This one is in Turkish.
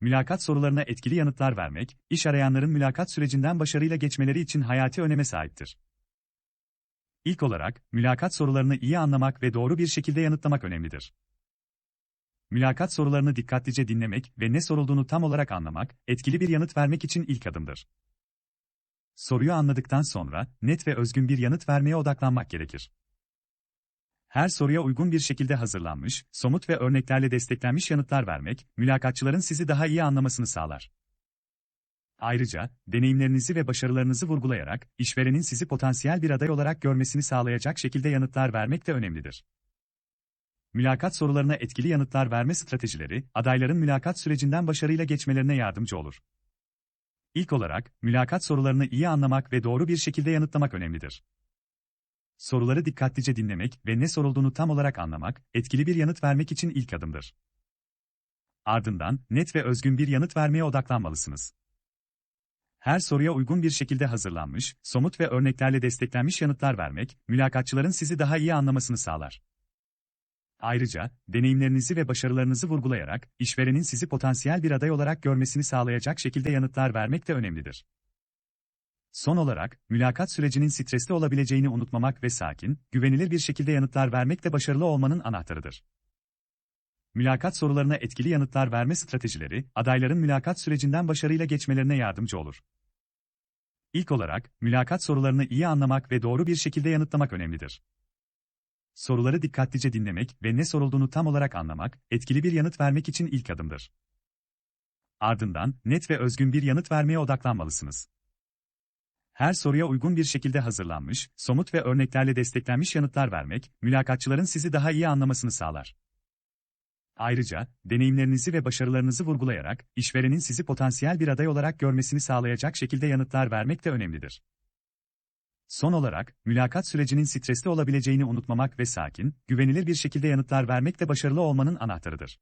mülakat sorularına etkili yanıtlar vermek, iş arayanların mülakat sürecinden başarıyla geçmeleri için hayati öneme sahiptir. İlk olarak, mülakat sorularını iyi anlamak ve doğru bir şekilde yanıtlamak önemlidir. Mülakat sorularını dikkatlice dinlemek ve ne sorulduğunu tam olarak anlamak, etkili bir yanıt vermek için ilk adımdır. Soruyu anladıktan sonra, net ve özgün bir yanıt vermeye odaklanmak gerekir. Her soruya uygun bir şekilde hazırlanmış, somut ve örneklerle desteklenmiş yanıtlar vermek, mülakatçıların sizi daha iyi anlamasını sağlar. Ayrıca, deneyimlerinizi ve başarılarınızı vurgulayarak, işverenin sizi potansiyel bir aday olarak görmesini sağlayacak şekilde yanıtlar vermek de önemlidir. Mülakat sorularına etkili yanıtlar verme stratejileri, adayların mülakat sürecinden başarıyla geçmelerine yardımcı olur. İlk olarak, mülakat sorularını iyi anlamak ve doğru bir şekilde yanıtlamak önemlidir. Soruları dikkatlice dinlemek ve ne sorulduğunu tam olarak anlamak, etkili bir yanıt vermek için ilk adımdır. Ardından, net ve özgün bir yanıt vermeye odaklanmalısınız. Her soruya uygun bir şekilde hazırlanmış, somut ve örneklerle desteklenmiş yanıtlar vermek, mülakatçıların sizi daha iyi anlamasını sağlar. Ayrıca, deneyimlerinizi ve başarılarınızı vurgulayarak, işverenin sizi potansiyel bir aday olarak görmesini sağlayacak şekilde yanıtlar vermek de önemlidir. Son olarak, mülakat sürecinin stresli olabileceğini unutmamak ve sakin, güvenilir bir şekilde yanıtlar vermek de başarılı olmanın anahtarıdır. Mülakat sorularına etkili yanıtlar verme stratejileri, adayların mülakat sürecinden başarıyla geçmelerine yardımcı olur. İlk olarak, mülakat sorularını iyi anlamak ve doğru bir şekilde yanıtlamak önemlidir. Soruları dikkatlice dinlemek ve ne sorulduğunu tam olarak anlamak, etkili bir yanıt vermek için ilk adımdır. Ardından, net ve özgün bir yanıt vermeye odaklanmalısınız. Her soruya uygun bir şekilde hazırlanmış, somut ve örneklerle desteklenmiş yanıtlar vermek, mülakatçıların sizi daha iyi anlamasını sağlar. Ayrıca, deneyimlerinizi ve başarılarınızı vurgulayarak, işverenin sizi potansiyel bir aday olarak görmesini sağlayacak şekilde yanıtlar vermek de önemlidir. Son olarak, mülakat sürecinin stresli olabileceğini unutmamak ve sakin, güvenilir bir şekilde yanıtlar vermek de başarılı olmanın anahtarıdır.